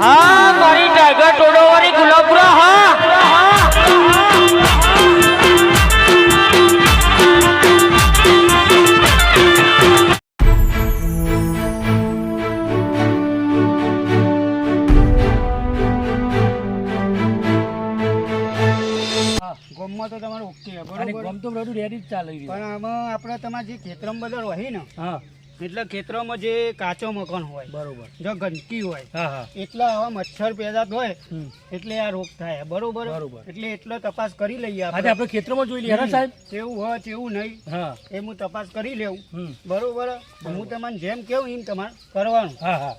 હા મારી ટાઈગર ટોડો વાળી ગુલાબપુરા હા. ગોમમાં તો તમારું ઓકે તો બધું રેડી જ ચાલે પણ આમાં આપણે તમારે જે ખેતરમાં બધા હોય ને હા. એટલે ખેતરોમાં જે કાચો મકાન હોય બરોબર. જો ગંદકી હોય હા હા. એટલા આવા મચ્છર પેદા હોય એટલે આ રોગ થાય. બરોબર? બરોબર. એટલે એટલો તપાસ કરી લઈએ આજે આપણે. ખેતરોમાં જોઈ લઈએ સાહેબ? તેવું હોય તેવું નહીં. હા. એ હું તપાસ કરી લેવું બરોબર? હું તમને જેમ કેવું એમ તમારે કરવાનું. હા હા.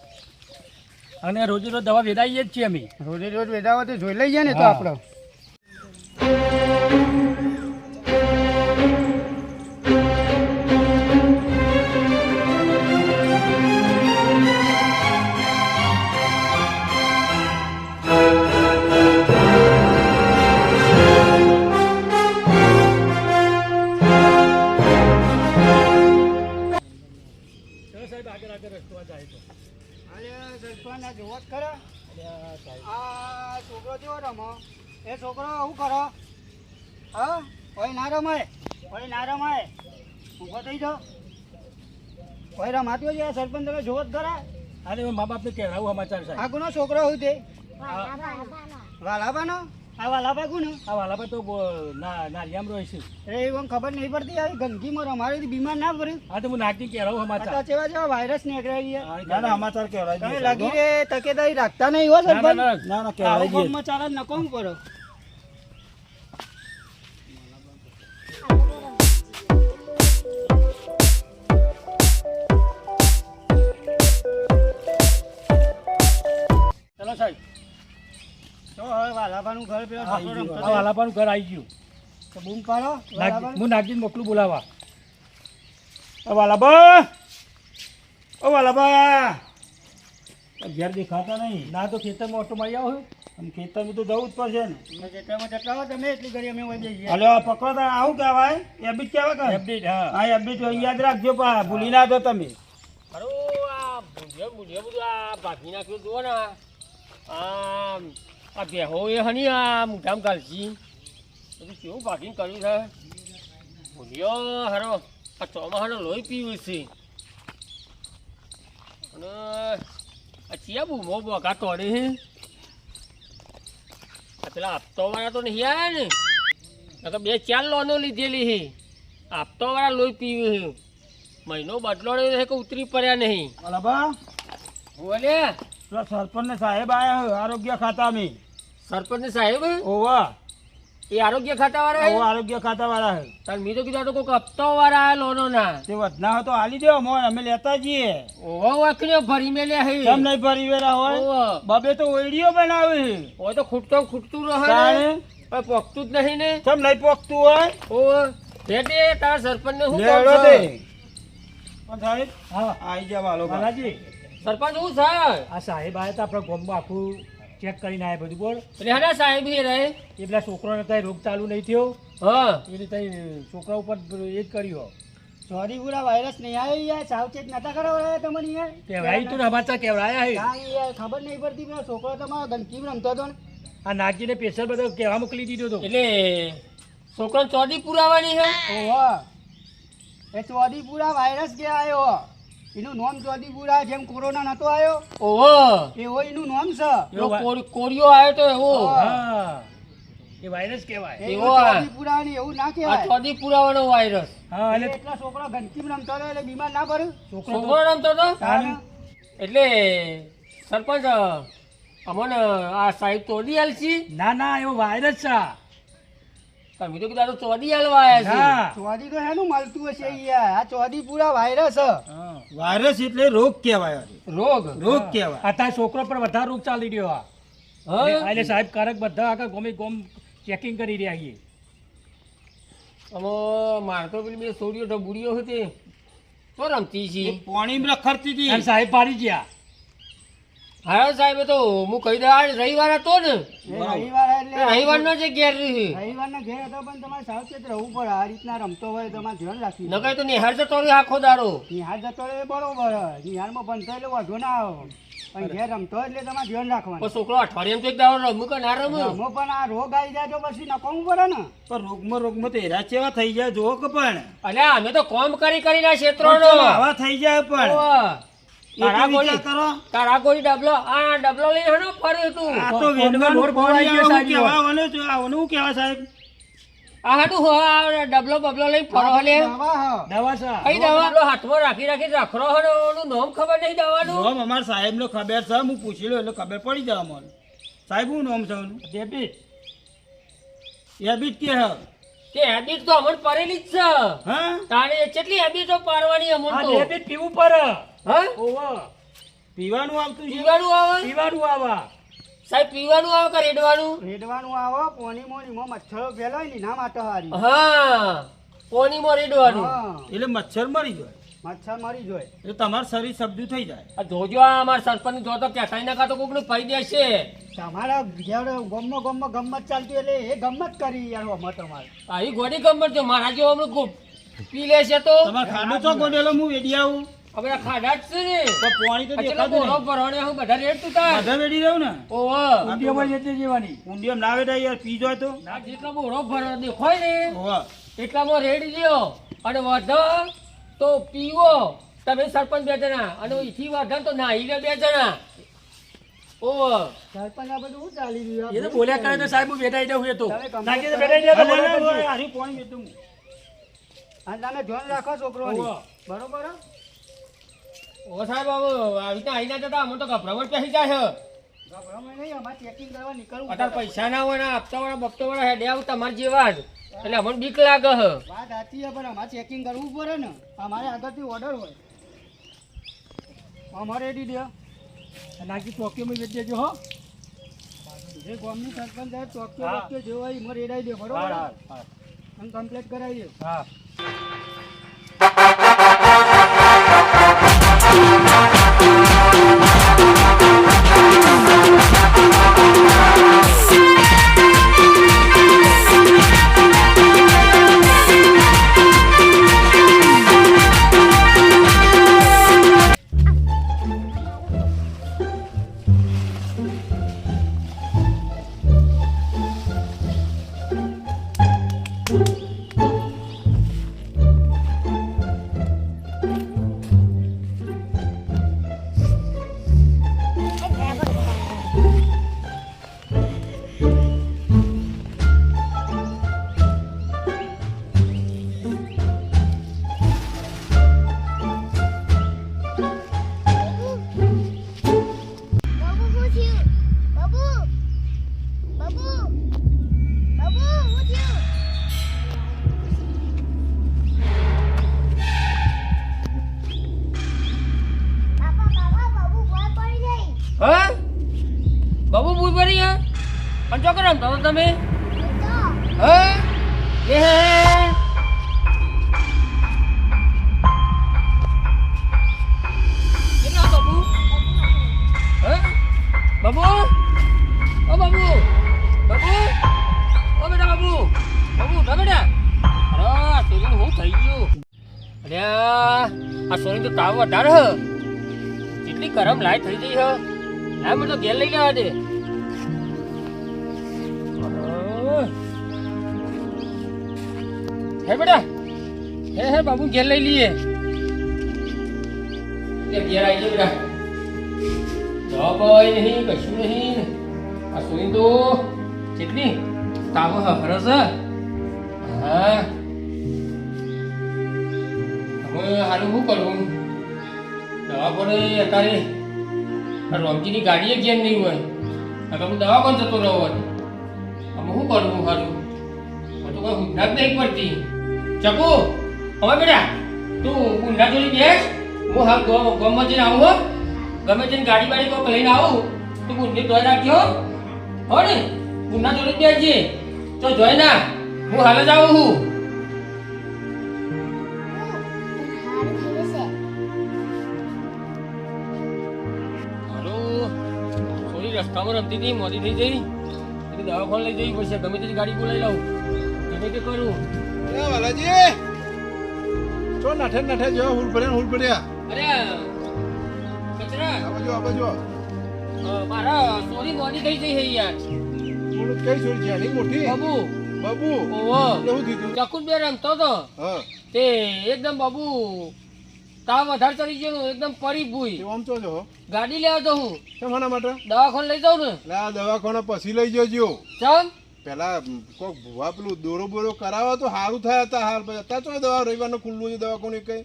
અને રોજે રોજ દવા વેદાઈએ જ છીએ અમે. રોજે રોજ વેદાવા તો જોઈ લઈએ ને તો આપણે રમાતું સરપંચ તમે જોવો જ ખરા. અરે મા બાપ ને કહેવાવું સમાચાર સાહેબ. આ કોનો છોકરો હું તે. વાલાબાનો. આ વાલાબા કોનો આ વાલાભાઈ તો નારિયામ રહે છે એ એમ ખબર નહીં પડતી. આવી ગંદકીમાં રમાડી બીમાર ના પડ્યું હા તો હું નાગથી કહેવાવું સમાચાર. જેવા ચેવા વાયરસ નીકળાઈ ગયા ના ના સમાચાર કહેવાય લાગી રે તકેદારી રાખતા નહીં હો ના સરપંચ? ના ના કહેવાય ચાલે જ નકોમ કરો. સાહેબ. તો હવે વાલાબાનું ઘર પેલો. વાલાભાનું આવી ગયું. તો બૂમ પાડો. હું નાગજીને મોકલું બોલાવા. વાલાબા ઓ વાલાબા ઘેર દેખાતા નહીં. ના તો ખેતરમાં ઓટો મારી આવો આમ ખેતરમાં તો જવું જ પડશે ને. તમે એટલી ઘડી અમે હલો પકડો તો. આવું કહેવાય? એબી જ કહેવાય કે? અપડેટ હા. હા એબી યાદ રાખજો પા. ભૂલી ના દો તમે. અરે આ ભૂંડિયા ભૂંડિયા બધું આ ભાગી નાખ્યું. જુઓ ને આ આ બેહો એ હની આ મોઢામાં ગાલજી બધું કેવું ભાગીને કર્યું છે? ભૂંડિયો હારો આ ચોમાસાનો લોહી પીવું છે. અને આ ચિયા બૂમો બોગા તોડે છે. આ પેલા આપતો તો નહીં આવ્યા ને? નકર બે ચાર લોનો લીધેલી છે. આપતો વાળા લોહી પીવું હે મહિનો બદલો રહે કે ઉતરી પડ્યા નહીં? બોલે. સરપંચ સાહેબ આયા આરોગ્ય ખાતા મી સરપંચ સાહેબ? ઓવા. એ આરોગ્ય ખાતા વાળા ઓ આરોગ્ય ખાતા વાળા હે. તાર મી તો કીધું તો કોઈક હપ્તો વાળા આયા લોનો ના તે વધના હતો તો આલી દેવો મોય અમે લેતા જઈએ. ઓવો વાકડ્યો ભરી મેલ્યા હે. કેમ નહીં ભરી વેરા હોય. બબે તો ઓઈડીઓ બનાવે હે. ઓ તો ખૂટતો ખૂટતું રહે પણ પોકતું જ નહીં ને. કેમ નહીં પોકતું હોય? ઓહો. રેડે તાર સરપંચ ને હું કહું દે. પણ સાહેબ હા. આઈ જા વાલો બા. બાલાજી. સરપંચ હું સર આ સાહેબ આવ્યા હતા આપણા ગામમાં આખું ચેક કરીને આવ્યા બધું બોલ. રેહડા સાહેબ એ રહે? એ પેલા છોકરાને ત્યાં રોગ ચાલુ નહીં થયો? હા. એટલે ત્યાં છોકરા ઉપર એ જ કર્યો સોરી પૂરા વાયરસ નહીં આવ્યો યાર સાવચેત નતા કરાવડાયા તમને યાર? કહેવાય તું અમારે કહેવાયા હે. હા, યાર ખબર નહીં પડતી પેલો છોકરો તમારો ગંદકી રમતો હતો ને. આ નાગજીને પેશર બધો કેવા મોકલી દીધો હતો એટલે છોકરો ચોદી પુરાવાની છે ઓહો. એ ચોદીપુરા વાયરસ કે આવ્યો એનું નામ ચોદીપુરા જેમ કોરોના નતો આવ્યો. ઓહો. એવો એનું નામ છે. પેલો કોરિયો આવ્યો તો એવો. હા. એ વાયરસ કહેવાય. એવો આ. ચોદીપુરા એવું ના આ કહેવાય. ચોદી પુરાવાનો વાયરસ. હા એટલે એટલા છોકરો ગંદકી રમતો હતો એટલે બીમાર ના પડ્યું છોકરો છોકરો રમતો હતો? એટલે સરપંચ અમને આ સાહેબ તોડી આલશી ના ના એવો વાયરસ છે આ. તમે તો કીધું તો ચોદી આલવા આવ્યા છે ચોદી તો હેનું મળતું હશે અહીંયા આ ચોદીપુરા વાયરસ વાયરસ એટલે રોગ કહેવાય રોગ? રોગ કહેવાય. આ તારા છોકરો પર વધારે રોગ ચાલી રહ્યો આ. એટલે સાહેબ કારક બધા આખા ગોમે ગોમ ચેકિંગ કરી રહ્યા છીએ. અમો માર તો પેલી બે છોડીઓ તો બુડીઓ હતી. તો રમતી છે. છી પાણીમાં રખડતી હતી. સાહેબ પાડી ગયા. હા સાહેબ તો હું કહી દઉં રવિવાર હતો ને. રવિવાર એટલે રવિવારનો જે ઘેર રહી રવિવારના ઘેર હતો પણ તમારે સાવચેત રહેવું પડે. આ રીતના રમતો હોય તમારે ધ્યાન રાખવું પડે. નકર તો નિહાર જતો રહ્યો આખો દાડો. નિહાર જતો રહે બરોબર. નિહારમાં બંધ થાય એટલે વાંધો ના આવે. પણ ઘેર રમતો એટલે તમારે ધ્યાન પણ રાખવાનું છોકરો અઠવાડિયામાં તો એક દાડો રમું કે ના રમું? રમો પણ આ રોગ આવી જાય તો પછી નકામું પડે ને. પણ રોગમાં રોગમાં તો એરા ચેવા થઈ જાય જોવો કે પણ. અલ્યા અમે તો કોમ કરી કરી ના આવા થઈ જાય પણ. તારા ગોળી કરો. તારા ગોળી ડબલો આ ડબલો લઈને હનો ફર્યો તું. આ તો વેડવાનું લોટ ભરાઈ ગયો સાહેબ. કહેવા છે? આવાનું શું સાહેબ? આ હાટું હો આ ડબલો બબલો લઈને ફરો લે દવા હ. કઈ દવા? હાથમાં રાખી રાખી રાખરો હનો ઓનું નામ ખબર નહીં દવાનું? નોમ અમાર સાહેબ નો ખબર છે હું પૂછી લો એટલે ખબર પડી જાય મને સાહેબ હું નામ છે ડેબિટ ડેબિટ કે હે? કે હેબિટ તો અમન પરેલી જ છે. હા? તારે કેટલી હેબિટો પારવાની અમન તો? હેબિટ પીવું પડે. હા? ઓવા. પીવાનું આવતું છે? પીવાનું આવે? પીવાનું આવા. સાહેબ પીવાનું આવે કે રેડવાનું? રેડવાનું આવે પોની મોનીમાં મચ્છરો ફેલાય ને ના માટે હારી. હા રેડવાનું. એટલે મચ્છર મરી જાય. મચ્છર મરી જોય. એટલે તમારું શરીર સબજુ થઈ જાય. આ જોજો આ અમારા સરપંચ જો તો કેસાઈ ના તો કોકનું પડી દેશે તમારા ગમમાં ગમમાં ગમત ચાલતી એટલે એ ગમત કરી યાર અમે તમારે. આવી ગોડી ગમત છે. મારા જેવો હમણાં પી લેશે તો. તમારે ખાડો તો ગોડેલો હું વેડી આવું. હવે આ ખાડા જ છે ને તો પાણી તો દેખાતું નહીં. ભરવાને હું બધા રેડતું તાર બધા વેડી રહ્યું ને ઓહો ઊંડિયામાં જતી જવાની ઊંડિયામાં ના વેડાય યાર પી જાય તો ના જેટલો બોરો ભરવા દેખાય ને ઓવા એટલામાં રેડી લ્યો અને વધો તો પીવો તમે સરપંચ બે જણા અને ઈથી વધન તો નાહી લે બે જણા ઓહો સરપંચ આ બધું શું ચાલી રહ્યું એ તો બોલ્યા કરે તો સાહેબ હું બેઠાઈ જાઉં એ તો નાખી બેઠાઈ તો બોલ્યા પાણી અને તમે ધ્યાન રાખો છોકરોની બરોબર? ઓ સાહેબ બાબુ આવી રીતના આઈ ના જતા અમને તો ગભરામણ પહેરી જાય છે. ગભરામણ અમારે ચેકિંગ કરવા નીકળવું અત્યારે પડે. પૈસા ના હોય ને આપતા વાળા બપતા વાળા હેડે આવું તમારે જેવા જ. એટલે અમને બીક લાગે હ વાત સાચી છે પણ અમારે ચેકિંગ કરવું પડે ને. અમારે આગળથી ઓર્ડર હોય. અમારે એડી દે નાખી ચોકીમાં વેચી દેજો હો. જે ગામની સરપંચ. વખતે હોય એમાં રેડાઈ દે બરોબર? અને કમ્પ્લેટ કરાવી દે. હા. તો વધારે હ. કેટલી ગરમ લાઈટ થઈ ગઈ હ. લાય મને તો ઘેર લઈ લેવા દે. હે બેટા, હે હે, બાબુ, ઘેર લઈ લઈએ. ઘેર આવી જાય બેટા. જવાબ નહીં, કશું નહીં. આ સોઈ તો કેટલી? તાવ હરસ હા. હવે હારું શું કરવું પડે અત્યારે રોમજીની ગાડીએ ઘેર નહીં હોય. નકર હું પણ જતો રહો અમે શું કરવું મને તો કોઈ ઊંઘા જ નહીં પડતી. ચકુ, હવે બેટા, તું ઊંઘા જોડી બેસ. હું હા ગો- જઈને આવું હો. ગમે તેને ગાડી બાડી કોઈક લઈને આવું. તું ઊંઘની ધોઈ રાખજો હો. ને ઊંઘા જોડી બેસજે. તો જોઈ ના, હું હાલ જ આવું છું થોડી રમતી હતી મોડી થઈ જઈ એટલે દવાખાને લઈ જવી પડશે. ગમે તેની ગાડી બોલાવી લાવું. તમે કે કરું? વાલાજી ચો નાઠે નાઠે જો હુલ પડ્યા હુલ પડ્યા. અરે કચરા? આ બાજુ આ મારા સોરી મોડી થઈ જઈ છે યાર. બોલો કઈ સોરી છે? આની મોટી? બાબુ. બાબુ. ઓહો. એટલે દીધું ચકુન બે રમતો તો. હા. તે એકદમ બાબુ તાવ વધારે ચડી ગયો એકદમ પડી ભૂઈ. આમ તો જો ગાડી લેવા તો હું. શેમાના માટે? દવાખાને લઈ જાઉં ને. આ દવાખાના પછી લઈ જજો. ચમ પેલા કોક ભૂવા પેલું દોરો બોરો કરાવો તો સારું થાય હતા હાલ પછી. અત્યારે તો દવા રવિવારનું ખુલ્લું છે દવાખાનું કઈ.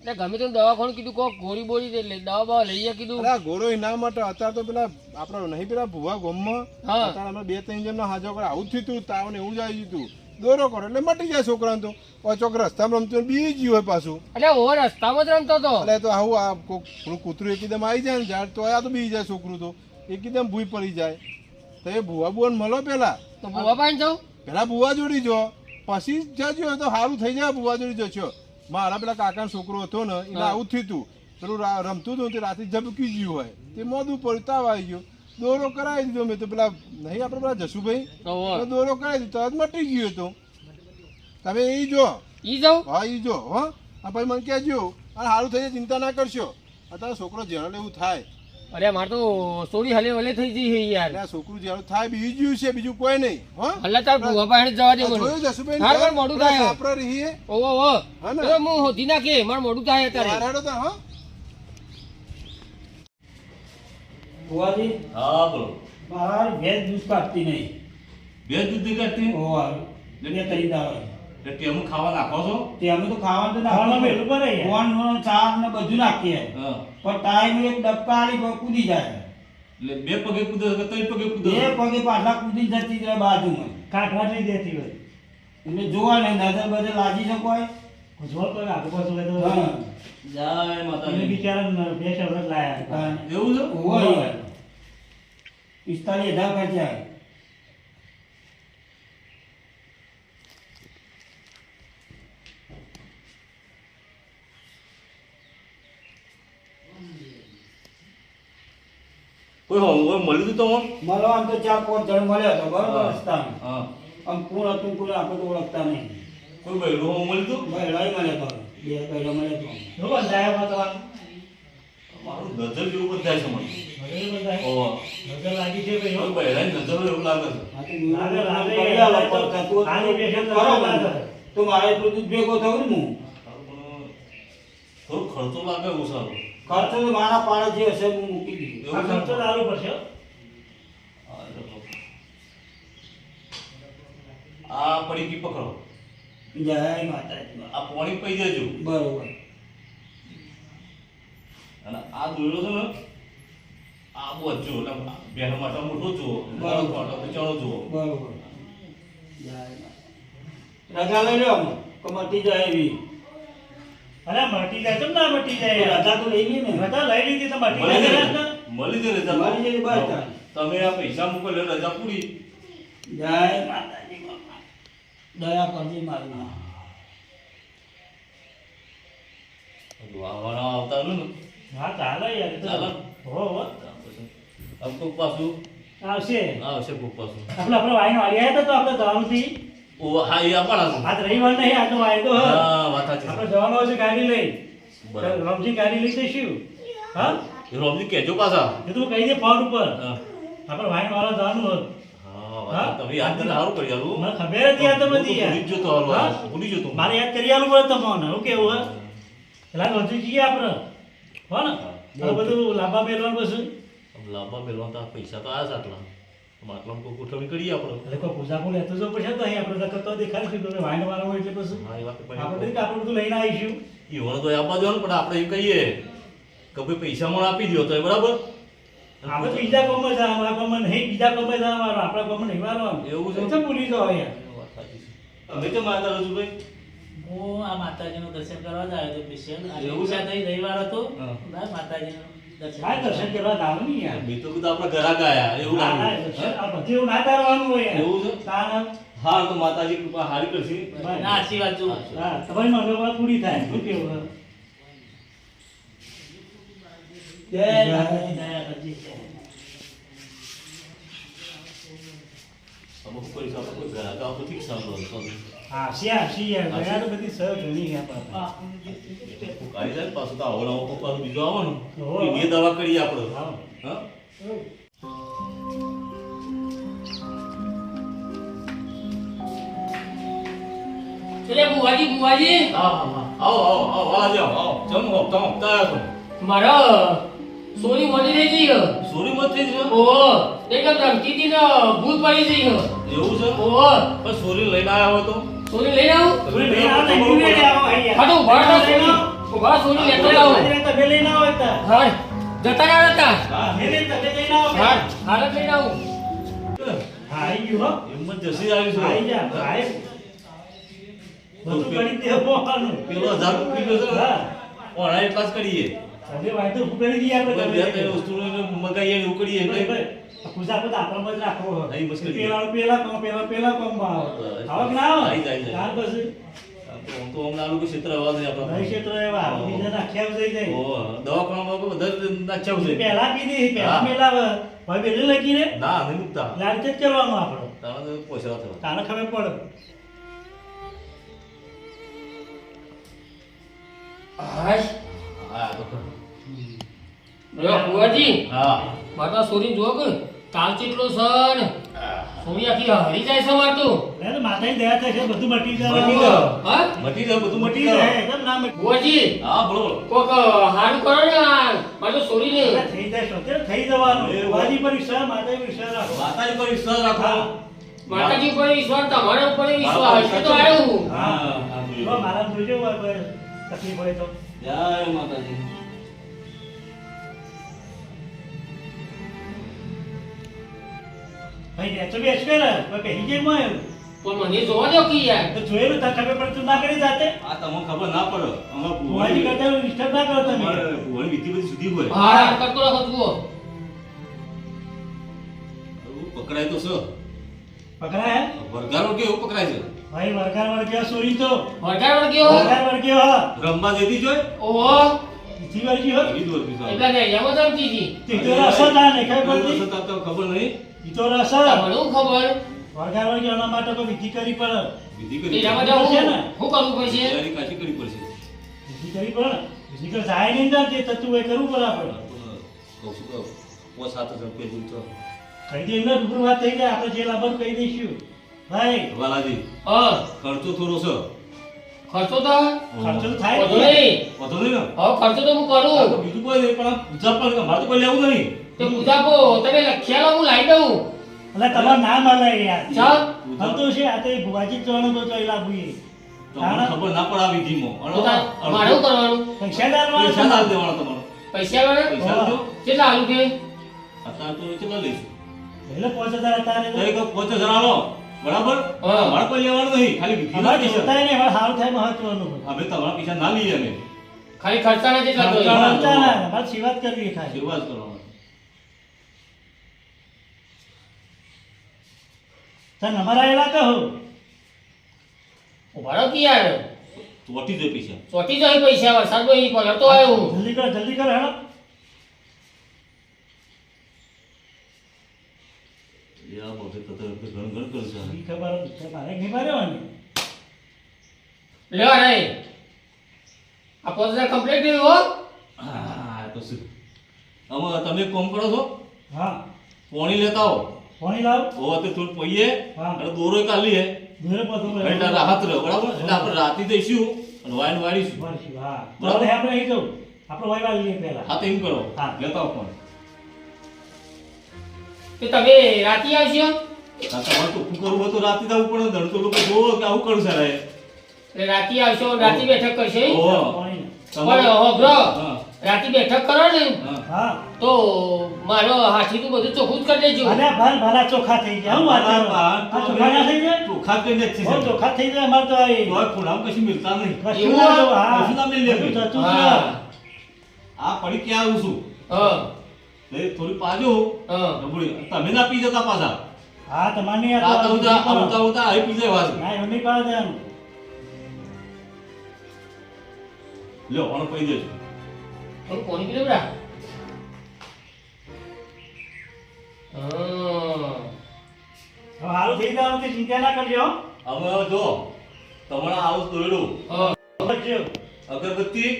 એટલે ગમે તેમ દવાખાનું કીધું કોક ગોળી બોળી દે દવા બવા લઈએ કીધું. આ ગોળો ના માટે અત્યારે તો પેલા આપડે નહીં પેલા ભૂવા ગોમમાં હા. અત્યારે અમે બે ત્રણ જણનો હાજો કરે આવું થયું તું તાવ ને એવું જ આવી ગયું દોરો કરો એટલે મટી જાય છોકરાને તો. ઓ ચોક રસ્તામાં રમતું બી ગયું હોય પાછું. એટલે ઓ રસ્તામાં જ રમતો હતો એટલે તો આવું આ કોક કૂતરું એકદમ આવી જાય ને ઝાડ તો આ તો બી જાય છોકરું તો. એકદમ ભૂઈ પડી જાય. તો એ ભૂવા બુવાને મળો પેલા. તો ભૂવા પાસે જાઉં પેલા ભૂવા જોડી જો. પછી જજો તો સારું થઈ જાય ભૂવા જોડી જશો મારા પેલા કાકાનો છોકરો હતો ને એને આવું જ થયું તું. પેલું રમતું હતું તે રાતે ઝબકી ગયું હોય. તે મોદું પડ્યું તાવ આવી ગયો. દોરો કરાવી દીધો. મેં તો પેલા નહીં આપણે પેલા જશુભાઈ દોરો કરાવી દીધો. તરત મટી ગયો તો તમે એ જો. ઈ જાઉં હા એ જો હો. આ ભાઈ મને કહેજો. અને સારું થઈ જાય ચિંતા ના કરશો. અત્યારે છોકરો જેણે એવું થાય. અરે મારે તો સોરી હલે હલે થઈ જઈ છે યાર. આ છોકરું જેવું થાય બીજું છે બીજું કોઈ નહીં હો. હલે તાર ભૂવા પાસે જવા દે જોયું જસુભાઈ હાર મોડું થાય. આપણે રહીએ. ઓહો ઓહો. હા ને? તો હું હોધી નાખે મારે મોડું થાય અત્યારે. હેડો તાર, હો. ભુવાજી? હા બોલો. મારા ભેજ દૂધ કાઢતી નહીં. ભેજ દૂધ કાઢતી? ઓવા બે તરી દાવે એટલે ટેમું ખાવા નાખો છો? તે અમે તો ખાવાનું તો નાખવાનું ફોન નો ચા ને બધું નાખીએ. હા. પણ ટાઈમ એક ડબકા આલી કૂદી જાય. એટલે બે પગે કૂદે કે ત્રણ પગે કૂદે? બે પગે પાછા કૂદી જતી રહે બાજુમાં. કાઢવા નહીં દેતી હોય. એટલે જોવા નહીં નજર બજર લાગી શકો હોય. જોર પર આગળ પાછું હોય તો હા. જય માતાજી. બિચારા બે શબ્દ લાયા એવું છે? હોય. પિસ્તાલીસ હજાર ખર્ચા. કોઈ હો કોઈ મળ્યું તું તમને? મળવા તો ચાર પાંચ જણ મળ્યો હતો બરોબર હા. રસ્તામાં. હા. આમ કોણ હતું કોણ આપણે તો ઓળખતા નહીં. કોઈ બૈરું હો મળ્યું તું મને હતો બે બહેરો મળ્યો હતો શું બંધાયા તમારું? મારું નજર જેવું બંધાય છે મને. નજર નજર લાગી છે ભાઈ કોઈ બૈરાની નજર એવું લાગે છે. લાગે, લાગે. આની પેશન્ટ કરો તો મારે એટલું દૂધ ભેગો થયું ને હું. થોડું ખર્ચો લાગે એવું સારું. ખર્ચો તો મારા પાડે જે હશે હું મૂકી દીધું આ ખર્ચો લાવવો પડશે. આ પડી ગઈ પકડો. જય માતાજી આ પોણી પી દેજો. બરોબર. અને આ જોયો છે ને? આ બોજો એટલે બેનો માટે મોટો જુઓ. બરાબર. માટે પીચાળો જુઓ. બરોબર. જય માતા. રજા લઈ લો તો મટી જાય એવી. અરે મટી જાય કેમ ના મટી જાય? રજા તો લઈ લઈએ ને. રજા લઈ લીધી તો મટી મળી જાય. મળી જાય રજા. મળી જાય બસ તમે આ પૈસા મૂકો એટલે રજા પૂરી. જય માતાજી. બાપા. દયા કરજે મારી માં. વાવાના આવતા ને? હા ચાલે યાર. ચાલે. હો હો. આમ કોક પાછું? આવશે. આવશે કોક પાછું. આપણે આપણે વાઈનો આલી આવ્યા તો આપણે જવાનું થી ઓ હા એ આપણા છે. આજ રવિવાર નહીં આજનો વાયદો હ. હા વાત સાચી આપણે છે જવાનું હશે ગાડી લઈ. રમજી ગાડી લઈ જઈશું. હા? રોમજી કહેજો પાછા. એ તો કહી દે ફોન ઉપર. આપણે વાઈન વાળા જવાનું હોત. તમે યાદ કરીને સારું કરી આલું. મને ખબર તો તો બધી યાર. ભૂલી જતો હારું ભૂલી જતો મારે યાદ કરી આલું પડે તમને હું કેવું હે પેલા રોજુ જઈએ આપણે. હો ને? બધું લાંબા મેળવાનું પછી. લાંબા મેળવા તો પૈસા તો આ છે આટલા માટલામાં કોઈ ગોઠવણી કરીએ આપણે. એટલે કોઈ પૂજા કોઈ લેતો જો તો અહીં આપણે તો કરતો દેખાડીશું તમે વાઈન વાળા હોય એટલે પછી. હા એ વાત પણ આપણે તો આપણે બધું લઈને આવીશું. એ તો આપવા દેવાનું પણ આપણે એમ કહીએ કે ભાઈ પૈસા મને આપી દો તો બરાબર. આપણે તો બીજા કોમમાં જા અમારા કોમમાં નહીં બીજા કોમમાં જા અમારા આપણા કોમમાં નહીં મારવાનું એવું છે? તો ભૂલી જાઓ છે. અમે તો માતા રજુભાઈ હું આ માતાજીનું દર્શન કરવા જ આવ્યો હતો સ્પેશિયલ એવું છે? નહીં રવિવાર હતો. માતાજીનું દર્શન આ દર્શન કરવા જાવ નહીં યાર મેં તો કીધું આપણે ઘરા ગયા એવું ના, આ બધું એવું ના કરવાનું હોય. એવું છે? તાન, હા તો માતાજી કૃપા હારી કરશે. ના આશીર્વાદ હા, તમારી મનોભાવ પૂરી થાય શું કેવું હે? જય માતાજી. દયા કરજે. અમે શું કરીશું આપણે કોઈ ઘરા ગાવ તો ઠીક સારું હતું. હા શિયા શિયા ગયા તો બધી સહ ઘણી છે આપણા હા. એટલે કોક આવી જાય પાછું તો આવો પાછું બીજો આવવાનું ઓહો. દવા કરીએ આપણે હા. હા બુવાજી બુવાજી હા હા આવો આવો આવો આવો જમો તમો તૈયાર છો મારા સોની મળી રહી ગઈ સોરી મત થઈ છે ઓ એકદમ ને ભૂલ પડી ગઈ એવું છે ઓ પણ સોરી લઈને આવ્યો તો સોની લઈને આવું થોડી લઈને આવો ને, લઈને આવો અહીંયા. હા તો સોની આવો. ઊભા સોની લેતો આવો તમે લઈને આવો. હા જતા રહ્યા હતા હા લઈને તમે લઈને આવો હા પેલા. લઈને આવો હા, આવી ગયું હો. હિંમત જસી આવી છે આવી જા, ભાઈ. બધું કરી દેવાનું. પેલો હજાર રૂપિયા છે ને હા. ઓણા એટલા કરીએ હવે ભાઈ તો કરી દઈએ આપણે વસ્તુને મગાઈએ ઉકળીએ એટલે પૂજા બધા આપણા જ રાખવો હોય. નહીં, મુશ્કેલ. પેલા પેલા કામ, પેલા પેલા કામમાં આવે. આવે કે ના આવે? ત્યાર પછી આમ તો હમણાં આ કે ક્ષેત્ર આવવા દે આપણા ક્ષેત્ર એવા, બીજાના આખ્યા જઈ જાય. ઓહો, દવાખાનામાં બધા નાચ્યા છે પહેલા કીધી, પહેલા હા. ભાઈ હવે લખી રે. ના નહીં મુકતા રીતે જ કરવાનું આપણે. તારા તો પોસરા થવા તાને ખબર પડે. હાશ હા તો હા માતા સોની જો કાલ ચેટલો સન સોની આખી હરી જાય છે મારતું એટલે તો માતાની દયા થાય બધું મટી જાય. મટી જાય. હા મટી જાય બધું મટી મટી જાય, જાય એકદમ ના મટી. બુવાજી હા બોલો બોલો કોક હારું કરો ને આ સોરી ને થઈ જાય, સત્ય થઈ જવાનું. એવું. પર વિશ્વાસ, માતાજી પર વિશ્વાસ રાખો. માતાજી પર વિશ્વાસ રાખો હા. માતાજી ઉપર વિશ્વાસ તમારા ઉપર વિશ્વાસ હશે તો આવ્યું હા. હા, મારા જોજો તકલીફ હોય તો જય માતાજી ભાઈ નેચો બેસ કે કોઈ પહેરી જાય માં પણ મને જોવા દો કે યાર. તો જોયેલું તાર ખબર પડે તું ના કરી જાતે. આ તમને ખબર ના પડે. અમે ભુવાની કરતા ડિસ્ટર્બ ના કરો તમે. ભુવાની વિધિ બધી સુધી હોય. હા કરતો રાખો જુઓ. પકડાય તો છે પકડાય? હે? વરગારો કે એવું પકડાય છે? ભાઈ વરગાર વળગ્યો સોરી તો. વરગાડ વળગ્યો વરગાર વળગ્યો હા. રમવા દેતી જોય ઓહો. ઈથી કે એવી જ વળગી છે. એટલે ને એમ જ રમતી હતી. તો તો જ ના કઈ એવું પડતી તો તો ખબર નહીં. ઈ તો રસ ખબર? વરગાર વળગ્યો એના માટે કોઈ વિધિ કરી પડે. વિધિ કરી એના માટે હું ને? શું કરવું પડશે? તૈયારી કાચી કરવી પડશે. વિધિ કરી પડે વિધિ કર જાય નહીં ને જે હોય એ કરવું પડે આપણે. કહું છું કહું પોસ સાત હજાર રૂપિયા જેવું તો કહી દે ને રૂબરૂ વાત થઈ જાય આપણે જે બંધ કહી દઈશું. ભાઈ વાલાજી હા. ખર્ચો થોડો છે. ખર્ચો તો ખર્ચો તો થાય વધુ. નહીં. વધુ નહીં ને? ખર્ચો તો હું કરું. બીજું કોઈ પણ પૂજા પણ મારે તો કોઈ લેવું નહીં. તે પૂજાપો તમે લખ્યા લો હું લાવી દઉં. એટલે તમારું નામ આલે યાર. ચાલ. હમ છે આ તો ભુવાજી ચોણો તો ચોઈ મને ખબર ના પડાવી ધીમો મારે શું કરવાનું? પૈસા ડાલવાના પૈસા ના? તમારે. તમારો. પૈસા વાળા પૈસા આપજો કેટલા આલુ કે? અત્યારે તો કેટલા લઈશું? એટલે પાંચ હજાર અત્યારે તો તો. એક પાંચ હજાર આલો. બરાબર? હા. અમારે કોઈ લેવાનું નહીં. ખાલી અમારે પૈસા જોતાય નહીં, અમારે સારું થાય મહત્વનું. હવે તમારા પૈસા ના લઈએ અમે. ખાલી ખર્ચાના જેટલા ખર્ચાના. બસ ના, જ કરવી ખાલી. જ કરવાનો. તને અમારા ઇલાકા કહો. ઊભા કી આવ્યો? ચોટી જો પૈસા. ચોટી જાય પૈસા વરસાદ નો પલટતો આવ્યો જલ્દી કર જલ્દી કર હેડો. આ બધે તો તો ઘણ ઘણ કરશે. ઈ ખબર છે, મારે નહીં મારવાની. લેવા નહીં આ પોતા કમ્પ્લીટ નહીં હો. હા તો શું? તમે કોમ કરો છો? હા. પોણી લેતા આવો. પાણી લાવ. ઓ તે થોડું પૈયે અને દોરો કાઢીએ દૂરે પાછું એટલે રાહત રહે બરાબર? એટલે આપણે રાતે જઈશું અને વાઈન વાળીશું. વાળીશું, હા. તો આપણે અહીં જવું. આપણે વહી વાળી લઈએ પહેલા. હા તો એમ કરો. હા. લેતા આવો પણ. તમે રાતી આવશો હા, તમારે તો શું કરવું તો રાતે જવું પડે. તો લોકો જોવો કે આવું કરું સર એટલે રાતી આવશો રાતી બેઠક કરશે. પાણી. હા. રાતી બેઠક કરો ને હા. તો મારો હાથી નું બધું ચોખ્ખું કરી દેજો. ભલે ભાલ ભલા ચોખા થઈ ગયા હું વાત કરું? આ ચોખા ના થઈ જાય ચોખા જ છે ચોખા થઈ જાય અમારે તો આ કશું મિલતા નહીં. કશું હા. કશું ના મિલે. આ પડી ક્યાં આવું છું? હા. થોડી પાજો. હા. ડબુડી તમે ના પી જતા પાછા. હા તમારી નહીં આ તો ઉતા ઉતા ઉતા આ પી જાય વાસ ના પાડે દેવાનું. લ્યો આનો પી દેજો થોડું કોની પીલે બરા હવે હારું થઈ જવાનું તે ચિંતા ના કરજો હવે જો તમારા આવું કરજો. અગરબત્તી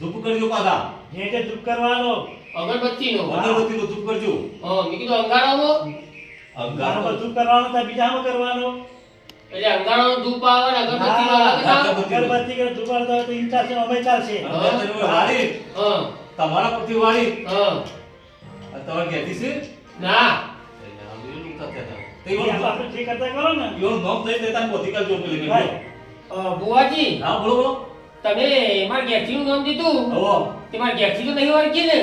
ધૂપ કરજો પાછા જે તે દુઃખ કરવાનો અગરબત્તીનો અગરબત્તીનો ધૂપ કરજો હા મેં કીધું અંગારામાં તારે અંગારો કરવાનો કરવાનું તો બીજામાં કરવાનું એટલે અંગાણો ધૂપ આવે ને અગરબત્તીનો અલગ અગરબત્તી કે ધૂપ કરતા તો ઈમ ચાલશે અમે ચાલશે વાળી. હા. તમારા પરથી વાળી. હા. તમારે કહેતી છે? ના. તમે એમાં કરો ને. નામ પોતી તમે દીધું? હવે. તે મારા ગેઠી તો નહીં વાળકી ને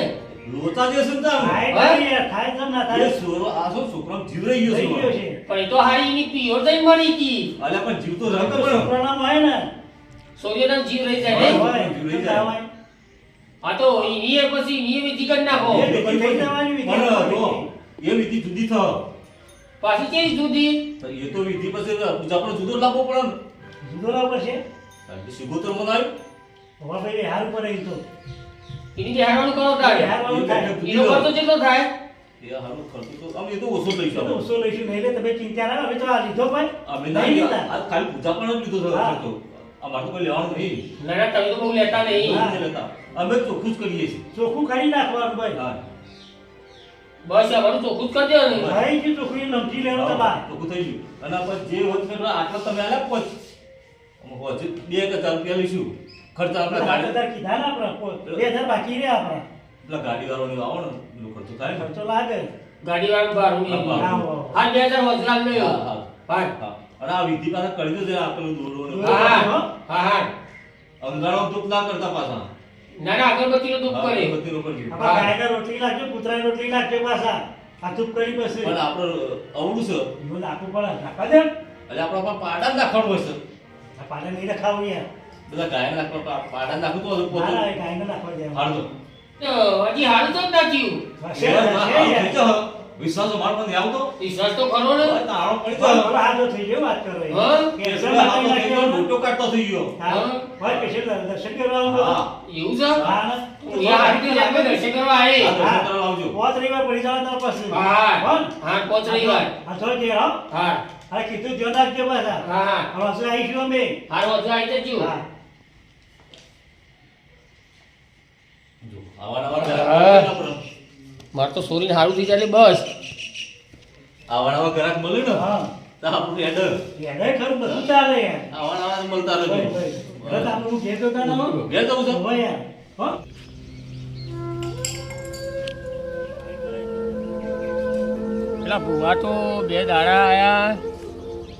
લોચા જે ને થાય થાય ના એ થાય. સુરો આ શું છોકરાનો જીવ રહી ગયો થઈ છે? પણ એ તો હારી એની પિયોર જઈને મળી કી અલે પણ જીવ તો રહે તો પણ. છોકરાનામાં હોય ને. સૂર્યના જીવ રહી જાય ને જીવ રહી જાય. આ હા તો એની એ પછી એની વિધિ કરી નાખો. એ વિધિ થઈ જવાની વિધિ પણ જો એ વિધિ જુદી થ પાછી કેવી જુદી? તો એ તો વિધિ પછી પૂજા પણ જુદો લાવવો પડે ને. જુદો લાવો છે સિગોતર મનાવ્યું હવે ભાઈ હાલ પર રહી તો. એની બેહાડવાનું કરો હારવાનું થાય. એનો ખર્ચો કેટલો થાય. એ હારું ખર્ચો તો અમે એ તો ઓછો લઈશું તો ઓછો લઈશું નહીં લે તમે ચિંતા ના અમે તો આ લીધો ભાઈ અમે નહીં લીધા. આ ખાલી પૂજા પણ જ લીધો છે હા. ખર્ચો. અમારે તો કોઈ લેવાનું નહીં. ના ના તમે તો બહુ લેતા નહીં. હા. લેતા. અમે ચોખ્ખું જ કરીએ છીએ. ચોખ્ખું કરી નાખવાનું ભાઈ. હા. બસ અમારું ચોખ્ખું જ કરી દેવાનું. ભાઈ જે ચોખ્ખું નમકી લેવાનું તમારે ચોખ્ખું થઈ ગયું. અને પછી જે હોત પેલા આટલા તમે આલે પછી. અમે હજુ બે હજાર રૂપિયા લઈશું. ખર્ચા આપણે ગાડી કીધા ને આપણે બે હજાર બાકી રહ્યા આપણે. પેલા ગાડી વાળો આવો ને ખર્ચો થાય ખર્ચો લાગે. ગાડી વાળો બારું નહીં. હા, હા. હા. હા બે હજાર વજરાલ લ્યો હા, હા. હા. હા. અને આ વિધિ પાછા કરી દેજો આપણે દોરો ને હા હા. હા અંગારો ધૂપ ના કરતા પાછા. ના ના અગરબત્તીનો ધૂપ કરે. અગરબત્તીનો કરજો. આપણે ગાયને રોટલી નાખજો કૂતરાની રોટલી નાખજો પાછા. આ ધૂપ કરી પછી. પણ આપણે અવળું છે. એવું નાખવું પડે નાખા દે. એટલે આપણો પણ પાડા જ નાખવાનું હોય છે. આ પાલે નહીં રખાવું યાર. બધા ગાયન નાખવા પાડા નાખવું તો પોતે ગાયને નાખવા દે તો હજી હારું તો જ યાર. થઈ જાઓ. વિશ્વાસ અમારો પણ નહીં આવતો વિશ્વાસ તો ખરો ને તારો પડી તો ગયો. બોલો, આ જો થઈ ગયો વાત કરો. હા? કેસર નાખી થઈ ગયો, મોટો કાઢતો થઈ ગયો હા. ભાઈ, પેશન્ટ દર્શન કરવા આવું હા. એવું છે હા ને? એ હારી તો દર્શન કરવા આયે. હા કરવા આવજો. પોત રવિવાર પડી જાવ તો પછી હા. હા પાંચ રવિવાર હા તો જે હા હા આ કીધું જો નાખજો પાછા હા હા હવે આવીશું અમે હા હવે આવી જજો હા જો, આવા નવા હા. ગ્રાહક મળે ને આપણે. મારે તો સોરીને સારું થઈ જાય બસ. આવા નવા ગ્રાહક મળે ને હા. તો આપણું હેડર યાર ખરું બધું ચાલે મળતા. આપણું ઘેર તો ઘેર પેલા ભૂવા તો બે દાડા આયા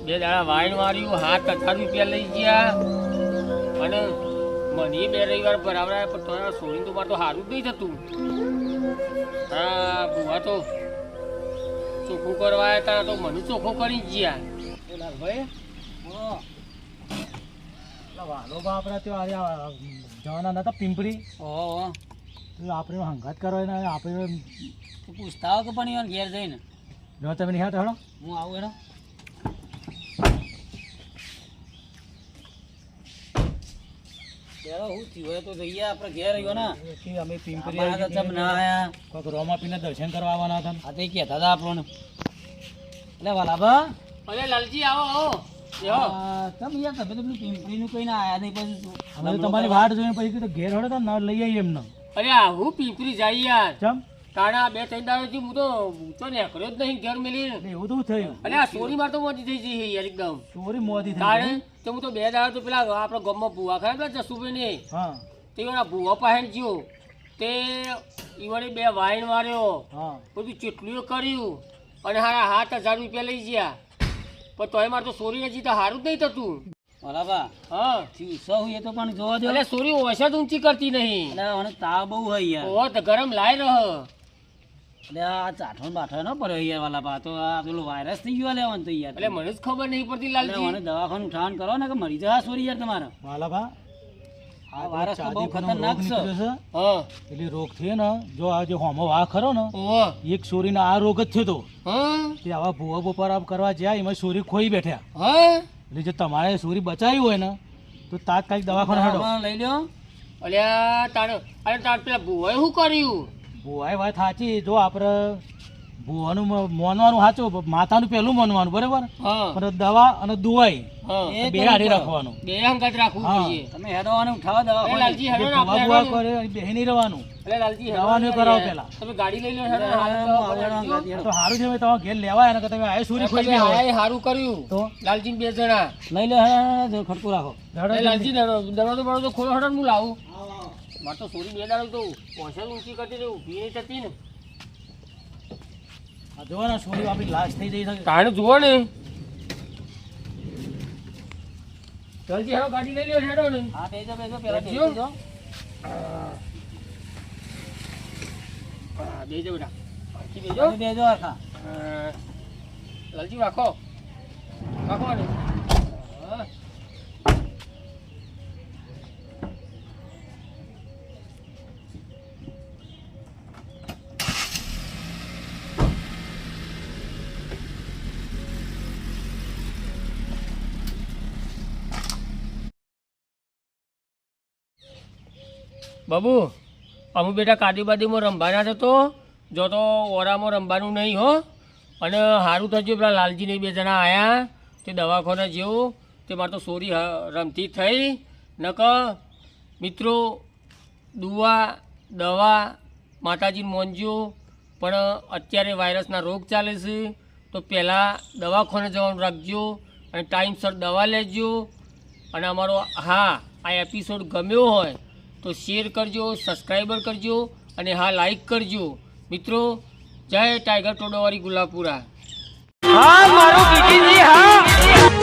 બે દાડા વાઈન માર્યું હાથ અઠાર રૂપિયા લઈ ગયા અને મને બે રવિવાર બરાબર આવ્યા પણ તમારા સોરી તો મારે તો સારું જ નહીં થતું. હા ભૂવા તો ચોખ્ખું કરવા આવ્યા તારા તો મને ચોખ્ખું કરી ગયા. ભાઈ વાલો બાપરા તો આજે જવાના નતા પિંપરી? ઓહો આપણે હંગાત કરો ને આપણે પૂછતા હો કે પણ ઘેર જઈને? જો તમે નહીં હતા હેડો. હું આવું એનો પેલો હું થયું તો જઈએ આપણે ઘેર આવ્યો ને. એથી અમે પિંપરી અમારા તો ના આયા. કોઈક રોમા પીને દર્શન કરવા આવવાના હતા આ તો કહેતા હતા આપણને. એટલે અરે લાલજી આવો આવો. ચમ યાર તમે પેલું કઈ ના આયા નહીં પછી અમે તમારી વાટ જોઈને પછી ઘેર હડો તો ના લઈ આવીએ એમને. અરે હું પીપરી જાય યાર. ચમ? તાણા બે ત્રણ દાડાથી હું તો ઊંચો તો નીકળ્યો જ નહીં ઘેર મેલી એવું તો થયું. અને આ ચોરી માર તો મોટી થઈ જઈ યાર એકદમ. ચોરી મોદી તારે થઈ તો હું તો બે દાડા તો પેલા આપણા ગામમાં ભૂવા ખરા જસુભાઈ ને હા. તે એના ભૂવા પાસે ગયો. તે ઈવડે બે વાઈન માર્યો બધું ચેટલું કર્યું અને હારા સાત હજાર રૂપિયા લઈ ગયા. પણ તોય મારે તો સોરી નથી તો સારું જ નહીં થતું. વાલાભા હા. થયું એ તો પણ જોવા દો. એટલે સોરી ઓછા જ ઊંચી કરતી નહીં. તાવ બહુ હોય યાર. ઓહો ગરમ લાય રહ. એટલે આ ન પડ્યો યાર વાલાભા તો આ પેલું વાયરસ થઈ ગયો લેવાનું તો યાર. એટલે મને જ ખબર નહીં પડતી એટલે મને દવાખાનું ઉઠાણ કરો ને કે મરી જવા સોરી યાર તમારે. વાલાભા આ વાયરસ તો બહુ ખતરનાક રોગ છે. હા. એટલે રોગ થયો ને જો આ જે હોમો વા ખરો ને એક સોરીને આ રોગ જ થયો તો. હા. તે આવા ભૂવા બપોર કરવા જ્યાં એમાં સોરી ખોઈ બેઠ્યા. હા. એટલે જો તમારે સોરી બચાવી હોય ને તો તાત્કાલિક દવાખાને હેડો. લઈ લ્યો. અલ્યા તારે અરે તાર પેલા ભૂવાએ શું કર્યું? ભૂવાએ વાત સાચી. જો આપણે ભુવાનું મોનવાનું સાચું માથાનું પહેલું માનવાનું બરાબર? પણ દવા અને દુવાઈ. હા. એ બે કરવું રાખવાનું. બે અંગત રાખવું જોઈએ. તમે હેડવાનું ઉઠાવા દવા લાલજી હેડો ને આપણે દવા કરે બેહી નહીં રહેવાનું. એટલે લાલજી દવાનું ને કરાવો પહેલા. તમે ગાડી લઈ લો હેડો તો સારું છે મેં તમારા ઘેર લેવા અને તમે આય સુરી ખોઈ તમે આય હારું કર્યું. તો? લાલજી બે જણા. લઈ લો હેડો, ખડકું રાખો. લાલજી દરવાજો દરવાજો બરવાજો ખોલો હેડો હું લાવું. મારે તો સોરી બે દાડો તો પહોંચેલ ઊંચી કરતી રહી ઊભી નહીં થતી ને. આ જોવો ને સોરી આપણી લાશ થઈ જઈ શકે. તાણે જુઓ ને. જલ્દી હેડો ગાડી લઈ લ્યો હેડો ને. હા બેજો બેજો પેલા બેજો. બેજો. બેટા. બેજો. બેજો આખા. લાલજી રાખો. રાખો ને હા. બાબુ અમુ બેટા કાદીબાદીમાં રમવાના જ હતો જો તો ઓરામાં રમવાનું નહીં હો. અને સારું થયું પેલા લાલજીને બે જણા આવ્યા તે દવાખાને જેવું, તે મારે તો સોરી રમતી થઈ. નક મિત્રો, દુવા, દવા માતાજી મોંજો પણ અત્યારે વાયરસના રોગ ચાલે છે, તો પહેલાં દવાખાને જવાનું રાખજો અને ટાઈમસર દવા લેજો. અને અમારો, હા, આ એપિસોડ ગમ્યો હોય તો શેર કરજો સબસ્ક્રાઈબર કરજો અને હા લાઈક કરજો. મિત્રો, જય ટાઈગર ટોડોવાળી ગુલાપુરા. હા, મારો બીજી હા.